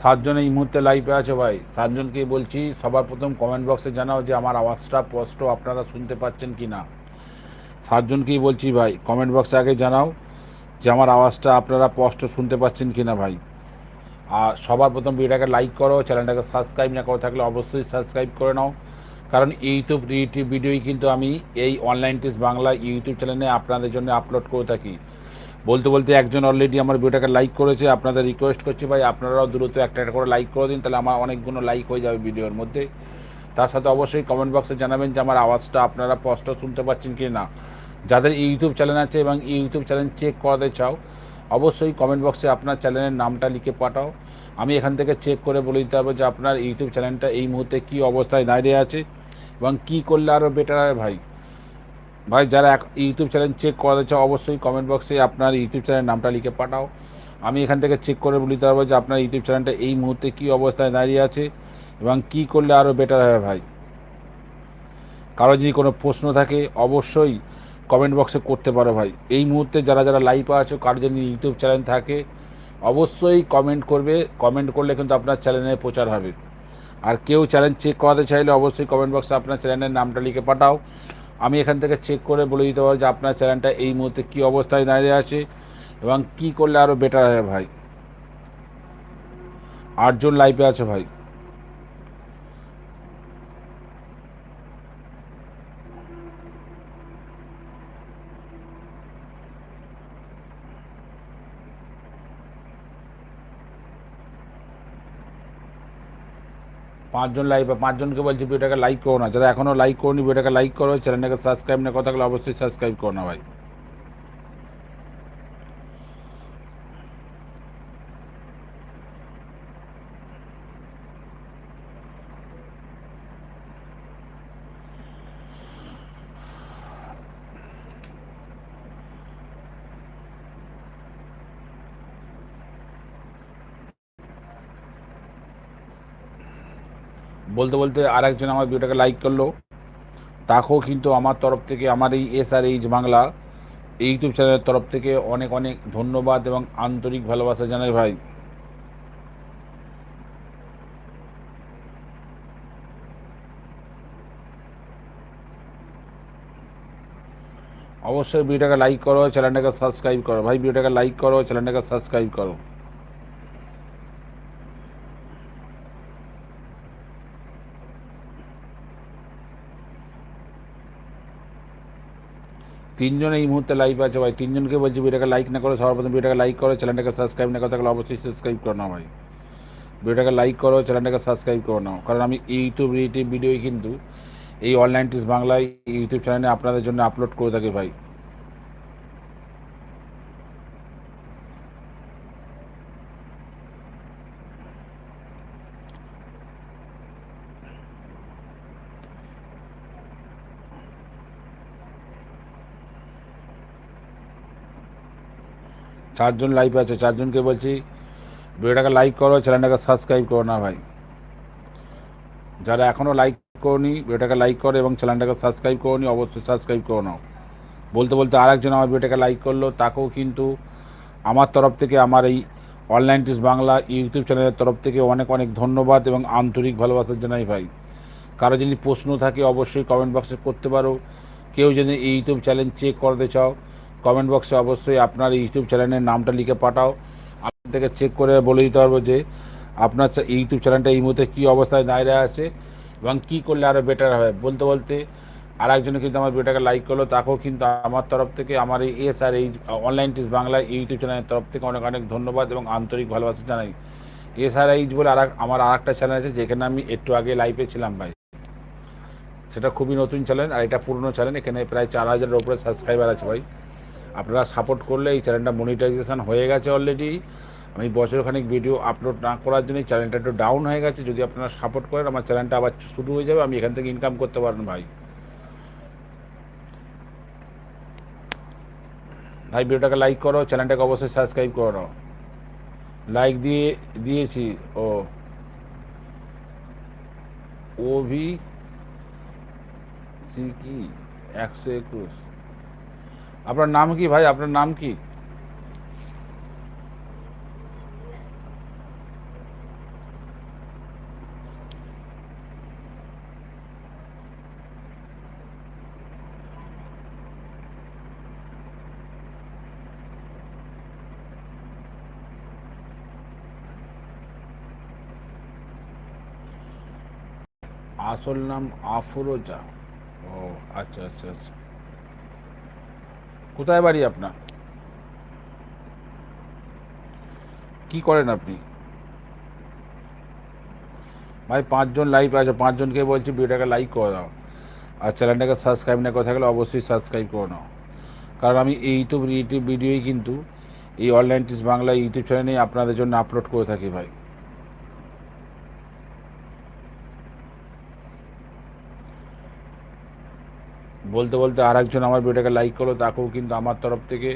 সাতজন এই মুহূর্তে লাইভে আছে ভাই। সাতজনকে বলছি, সবার প্রথম কমেন্ট বক্সে জানাও যে আমার আওয়াজটা স্পষ্ট, আপনারা শুনতে পাচ্ছেন কি না সাতজনকেই বলছি ভাই কমেন্ট বক্সে আগে জানাও যে আমার আওয়াজটা আপনারা স্পষ্ট শুনতে পাচ্ছেন কি না ভাই। আর সবার প্রথম ভিডিওটাকে লাইক করো চ্যানেলটাকে সাবস্ক্রাইব না করে থাকলে অবশ্যই সাবস্ক্রাইব করে নাও। কারণ ইউটিউব ইউটিউব ভিডিওই কিন্তু আমি এই অনলাইন টেস্ট বাংলা ইউটিউব চ্যানেলে আপনাদের জন্য আপলোড করে থাকি। বলতে বলতে একজন অলরেডি আমার ভিডিওটাকে লাইক করেছে, আপনাদের রিকোয়েস্ট করছি ভাই, আপনারাও দ্রুত একটা একটা করে লাইক করে দিন, তাহলে আমার অনেকগুলো লাইক হয়ে যাবে ভিডিওর মধ্যে। তার সাথে অবশ্যই কমেন্ট বক্সে জানাবেন যে আমার আওয়াজটা আপনারা স্পষ্ট শুনতে পাচ্ছেন কি না। যাদের ইউটিউব চ্যানেল আছে এবং ইউটিউব চ্যানেল চেক করাতে চাও, অবশ্যই কমেন্ট বক্সে আপনার চ্যানেলের নামটা লিখে পাঠাও। আমি এখান থেকে চেক করে বলে দিতে হবে যে আপনার ইউটিউব চ্যানেলটা এই মুহূর্তে কী অবস্থায় দাঁড়িয়ে আছে এবং কী করলে আরও বেটার হয় ভাই। ভাই, যারা ইউটিউব চ্যানেল চেক করাতে চাও, অবশ্যই কমেন্ট বক্সে আপনার ইউটিউব চ্যানেলের নামটা লিখে পাঠাও। আমি এখান থেকে চেক করে বলে দিতে পারব যে আপনার ইউটিউব চ্যানেলটা এই মুহূর্তে কী অবস্থায় দাঁড়িয়ে আছে এবং কী করলে আরও বেটার হবে ভাই। কারও যদি কোনো প্রশ্ন থাকে, অবশ্যই কমেন্ট বক্সে করতে পারো ভাই। এই মুহূর্তে যারা যারা লাইভে আছো, কারও যদি ইউটিউব চ্যানেল থাকে, অবশ্যই কমেন্ট করবে। কমেন্ট করলে কিন্তু আপনার চ্যানেলে প্রচার হবে। আর কেউ চ্যানেল চেক করাতে চাইলে অবশ্যই কমেন্ট বক্সে আপনার চ্যানেলের নামটা লিখে পাঠাও। আমি এখান থেকে চেক করে বলে দিতে পারব যে আপনার চ্যানেলটা এই মুহূর্তে কী অবস্থায় দাঁড়িয়ে আছে এবং কি করলে আরও বেটার হয় ভাই। আটজন লাইফে আছে ভাই। পাঁচজন লাইভ পাঁচজনকে বলছি ভিডিওটাকে লাইক করো না। যারা এখনও লাইক করোনি ভিডিওটাকে লাইক করো। চ্যানেলটাকে সাবস্ক্রাইব না কথা অবশ্যই সাবস্ক্রাইব করো না ভাই। বলতে বলতে আরেকজন আমার ভিডিওটাকে লাইক করল। তাকেও কিন্তু আমার তরফ থেকে, আমার এই S R H Bangla YouTube চ্যানেলের তরফ থেকে অনেক অনেক ধন্যবাদ এবং আন্তরিক ভালোবাসা জানাই ভাই। অবশ্যই ভিডিওটাকে লাইক করো, চ্যানেলটাকে সাবস্ক্রাইব করো। ভাই, ভিডিওটাকে লাইক করো, চ্যানেলটাকে সাবস্ক্রাইব করো। তিনজন এই মুহূর্তে লাইভ আছে ভাই। তিনজনকে বলছি, ভিডিওটাকে লাইক না করো, সবার প্রথম ভিডিওটাকে লাইক করো চ্যানেলটাকে সাবস্ক্রাইব না করো, তাহলে অবশ্যই সাবস্ক্রাইব করো না ভাই। ভিডিওটাকে লাইক করো চ্যানেলটাকে সাবস্ক্রাইব করো নাও। কারণ আমি ইউটিউব রিলেটিভ ভিডিওই কিন্তু এই অনলাইন টিস বাংলায় ইউটিউব চ্যানেলে আপনাদের জন্য আপলোড করে থাকি ভাই। চারজন লাইভ আছে, চারজনকে বলছি, ভিডিওটাকে লাইক করো চ্যানেলটাকে সাবস্ক্রাইব করো না ভাই। যারা এখনও লাইক করনি, ভিডিওটাকে লাইক করো এবং চ্যানেলটাকে সাবস্ক্রাইব করো অবশ্যই সাবস্ক্রাইব করে নাও। বলতে বলতে আরেকজন আমার ভিডিওটাকে লাইক করল, তাকেও কিন্তু আমার তরফ থেকে আমার এই অনলাইন টিস বাংলা ইউটিউব চ্যানেলের তরফ থেকে অনেক অনেক ধন্যবাদ এবং আন্তরিক ভালোবাসা জানাই ভাই। কারও যদি প্রশ্ন থাকে, অবশ্যই কমেন্ট বক্সে করতে পারো। কেউ যদি ইউটিউব চ্যানেল চেক করতে চাও কমেন্ট বক্সে অবশ্যই আপনার ইউটিউব চ্যানেলের নামটা লিখে পাঠাও। আমি থেকে চেক করে বলে দিতে পারব যে আপনার ইউটিউব চ্যানেলটা এই মুহূর্তে কী অবস্থায় দাঁড়িয়ে আছে এবং কী করলে আরও বেটার হবে। বলতে বলতে আর একজনে কিন্তু আমার ভিডিওটাকে লাইক করল, তাকেও কিন্তু আমার তরফ থেকে, আমার এই এস আর এই অনলাইন টিস বাংলা ইউটিউব চ্যানেলের তরফ থেকে অনেক অনেক ধন্যবাদ এবং আন্তরিক ভালোবাসা জানাই। এস আর এইচ বলে আর আমার আর একটা চ্যানেল আছে, যেখানে আমি একটু আগে লাইভে ছিলাম ভাই। সেটা খুবই নতুন চ্যানেল আর এটা পুরনো চ্যানেল এখানে প্রায় চার হাজারের ওপরে সাবস্ক্রাইবার আছে ভাই। আপনারা সাপোর্ট করলে এই চ্যানেলটা মনিটাইজেশন হয়ে গেছে অলরেডি আমি বছরখানিক ভিডিও আপলোড না করার জন্য চ্যানেলটা একটু ডাউন হয়ে গেছে। যদি আপনারা সাপোর্ট করেন, আমার চ্যানেলটা আবার শুরু হয়ে যাবে। আমি এখান থেকে ইনকাম করতে পারেন ভাই। ভাই ভিডিওটাকে লাইক করো চ্যানেলটাকে অবশ্যই সাবস্ক্রাইব করো। লাইক দিয়ে, দিয়েছি। ও। ও ভি সি কি? একশো একুশ। আপনার নাম কি ভাই আপনার নাম কি আসল নাম আফরোজা ও আচ্ছা আচ্ছা আচ্ছা কোথায় বাড়ি আপনার? কি করেন আপনি? ভাই, পাঁচজন লাইভ আছে, পাঁচজনকে বলছি ভিডিওটাকে লাইক করে দাও। আর চ্যানেলটাকে সাবস্ক্রাইব না করে থাকলে অবশ্যই সাবস্ক্রাইব করে নাও। কারণ আমি এই ইউটিউব ইউটিউব ভিডিওই কিন্তু এই অনলাইন টিস বাংলা ইউটিউব চ্যানেলে আপনাদের জন্য আপলোড করে থাকি ভাই। বলতে বলতে আর একজন আমার ভিডিওটাকে লাইক করল, তাকেও কিন্তু আমার তরফ থেকে,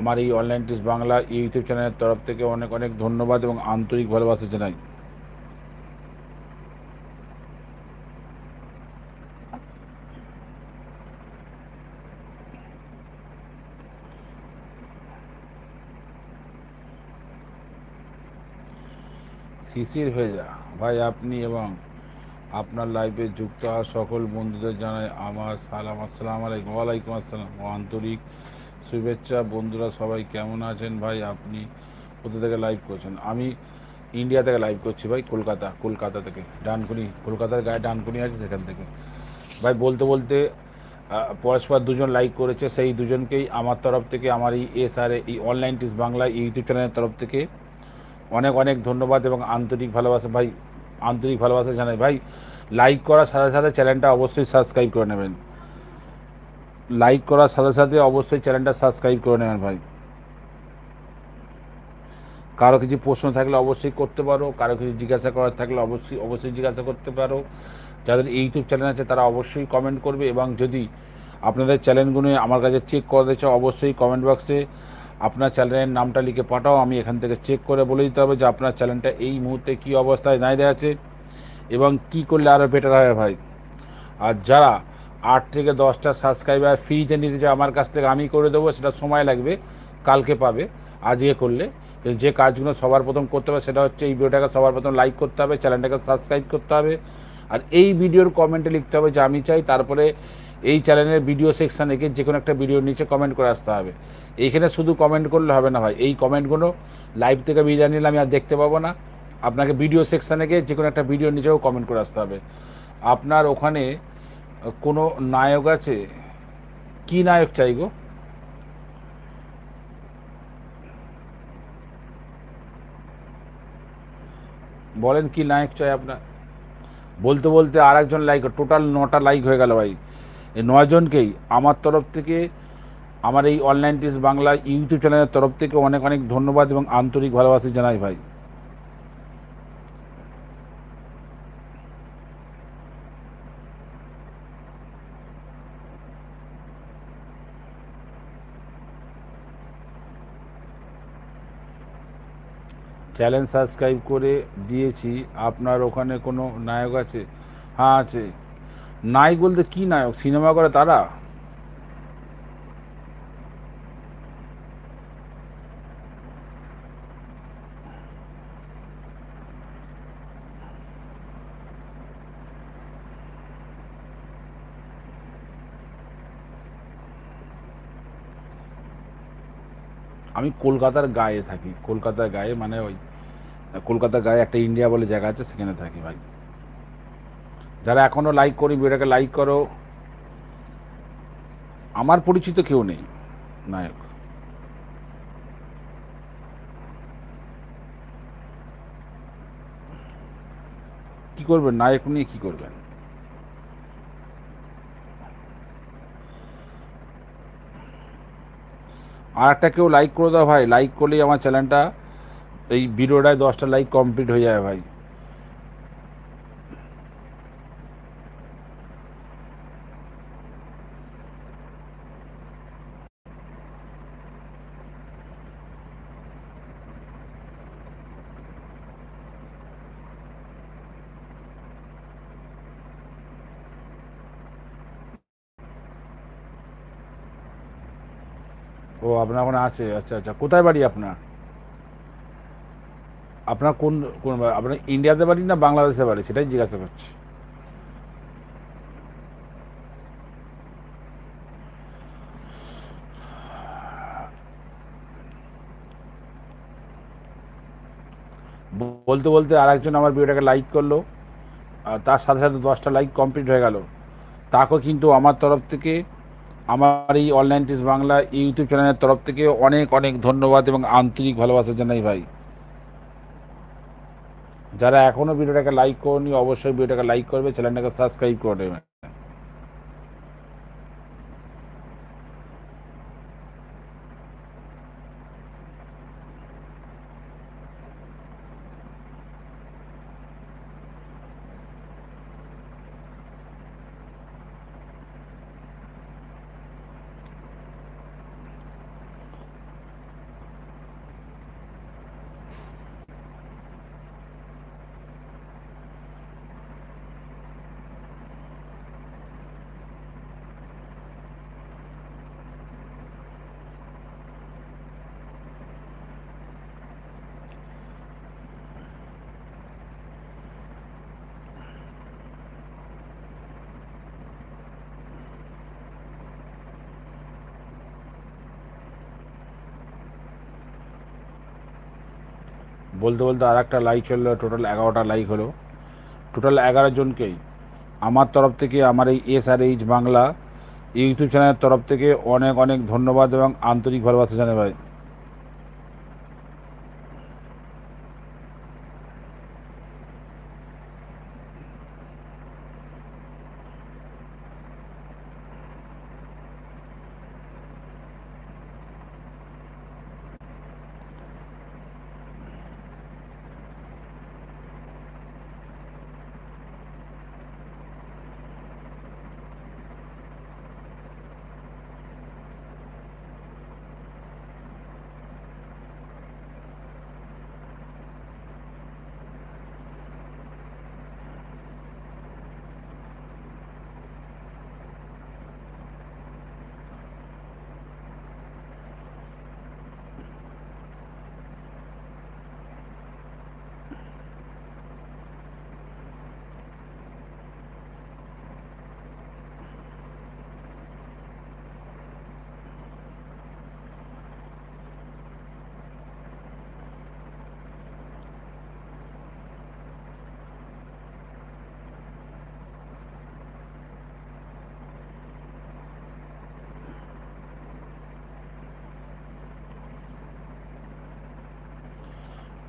আমার এই অনলাইন টিস বাংলা ইউটিউব চ্যানেলের তরফ থেকে অনেক অনেক ধন্যবাদ এবং আন্তরিক ভালোবাসা জানাই। শিশির ভেজা, ভাই আপনি এবং আপনার লাইফে যুক্ত হওয়া সকল বন্ধুদের জানাই আমার সালাম। আসসালাম আলাইকুম। ওয়ালাইকুম আসসালাম। আন্তরিক শুভেচ্ছা। বন্ধুরা সবাই কেমন আছেন ভাই? আপনি কোথা থেকে লাইভ করছেন? আমি ইন্ডিয়া থেকে লাইভ করছি ভাই, কলকাতা। কলকাতা থেকে। ডানকুনি, কলকাতার গায়ে ডানকুনি আছে সেখান থেকে। ভাই, বলতে বলতে পরস্পর দুজন লাইক করেছে। সেই দুজনকেই আমার তরফ থেকে, আমার এই এস আর এই অনলাইন টিস বাংলা ইউটিউব চ্যানেলের তরফ থেকে অনেক অনেক ধন্যবাদ এবং আন্তরিক ভালোবাসা। ভাই আন্তরিক ভালোবাসা জানাই। ভাই লাইক করার সাথে সাথে চ্যানেলটা অবশ্যই সাবস্ক্রাইব করে নেবেন। লাইক করার সাথে সাথে অবশ্যই চ্যানেলটা সাবস্ক্রাইব করে নেবেন ভাই। কারও কিছু প্রশ্ন থাকলে অবশ্যই করতে পারো, কারও কিছু জিজ্ঞাসা করার থাকলে অবশ্যই অবশ্যই জিজ্ঞাসা করতে পারো। যাদের ইউটিউব চ্যানেল আছে, তারা অবশ্যই কমেন্ট করবে এবং যদি আপনাদের চ্যানেলগুলো আমার কাছে চেক করতে চাও অবশ্যই কমেন্ট বক্সে আপনার চ্যানেলের নামটা লিখে পাঠাও, আমি এখান থেকে চেক করে বলে দিতে হবে যে আপনার চ্যানেলটা এই মুহূর্তে কী অবস্থায় দাঁড়িয়ে আছে এবং কি করলে আরও বেটার হবে ভাই। আর যারা আট থেকে দশটা সাবস্ক্রাইবার ফ্রিতে নিতে চায়, আমার কাছ থেকে আমি করে দেবো, সেটা সময় লাগবে, কালকে পাবে আজকে করলে। কিন্তু যে কাজগুলো সবার প্রথম করতে হবে, সেটা হচ্ছে এই ভিডিওটাকে সবার প্রথম লাইক করতে হবে, চ্যানেলটাকে সাবস্ক্রাইব করতে হবে। আর এই ভিডিওর কমেন্টে লিখতে হবে যে আমি চাই, তারপরে এই চ্যানেলের ভিডিও সেকশানে গিয়ে যে কোনো একটা ভিডিওর নিচে কমেন্ট করে আসতে হবে। এইখানে শুধু কমেন্ট করলে হবে না ভাই। এই কমেন্টগুলো লাইভ থেকে বিদায় নিলে আমি আর দেখতে পাবো না। আপনাকে ভিডিও সেকশানে গিয়ে যে কোনো একটা ভিডিওর নিচেও কমেন্ট করে আসতে হবে। আপনার ওখানে কোনো নায়ক আছে? কি নায়ক চাই গো? বলেন কি লাইক চাই আপনার? বলতে বলতে আর একজন লাইক টোটাল নটা লাইক হয়ে গেল ভাই। এই নয়জনকেই আমার তরফ থেকে, আমার এই অনলাইন টিস বাংলা ইউটিউব চ্যানেলের তরফ থেকে অনেক অনেক ধন্যবাদ এবং আন্তরিক ভালোবাসি জানাই ভাই। চ্যানেল সাবস্ক্রাইব করে দিয়েছি। আপনার ওখানে কোনো নায়ক আছে? হ্যাঁ আছে। নায়ক বলতে কি নায়ক সিনেমা করে তারা? আমি কলকাতার গায়ে থাকি। কলকাতার গায়ে মানে ওই, কলকাতার গায়ে একটা ইন্ডিয়া বলে জায়গা আছে, সেখানে থাকি ভাই। যারা এখনও লাইক করি, ভিডিওটাকে লাইক করো। আমার পরিচিত কেউ নেই, নায়ক। কি করবেন? নায়ক নিয়ে কি করবেন? আর একটা কেউ লাইক করে দাও ভাই। লাইক করলেই আমার চ্যানেলটা এই ভিডিওটায় দশটা লাইক কমপ্লিট হয়ে যাবে ভাই। ও, আপনার ওখানে আছে আচ্ছা আচ্ছা। কোথায় বাড়ি আপনার? আপনার কোন কোন আপনার ইন্ডিয়াতে বাড়ি না বাংলাদেশে বাড়ি? সেটাই জিজ্ঞাসা করছি। বলতে বলতে আর একজন আমার ভিডিওটাকে লাইক করল তার সাথে সাথে দশটা লাইক কমপ্লিট হয়ে গেল। তাকেও কিন্তু আমার তরফ থেকে আমার এই অনলাইন টিস বাংলা ইউটিউব চ্যানেলের তরফ থেকে অনেক অনেক ধন্যবাদ এবং আন্তরিক ভালোবাসা জানাই ভাই। যারা এখনও ভিডিওটাকে লাইক করনি, অবশ্যই ভিডিওটাকে লাইক করবে, চ্যানেলটাকে সাবস্ক্রাইব করে দেবে। বলতে বলতে আর একটা লাইক চলল টোটাল এগারোটা লাইক হলো। টোটাল এগারো জনকেই আমার তরফ থেকে, আমার এই S R H Bangla YouTube চ্যানেলের তরফ থেকে অনেক অনেক ধন্যবাদ এবং আন্তরিক ভালোবাসা জানাই ভাই।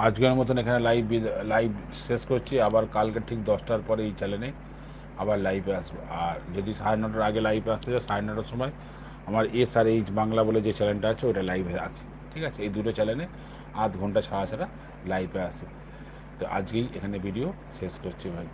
আজকের মতন এখানে লাইভ লাইভ শেষ করছি। আবার কালকে ঠিক দশটার পরে এই চ্যানেলে আবার লাইভে আসব। আর যদি সাড়ে নটার আগে লাইভে আসতে চাও, সাড়ে নটার সময় আমার এস আর এইচ বাংলা বলে যে চ্যানেলটা আছে ওটা লাইভে আসে। ঠিক আছে? এই দুটো চ্যানেলে আধ ঘণ্টা ছাড়া ছাড়া লাইভে আসে। তো আজকেই এখানে ভিডিও শেষ করছি ভাই।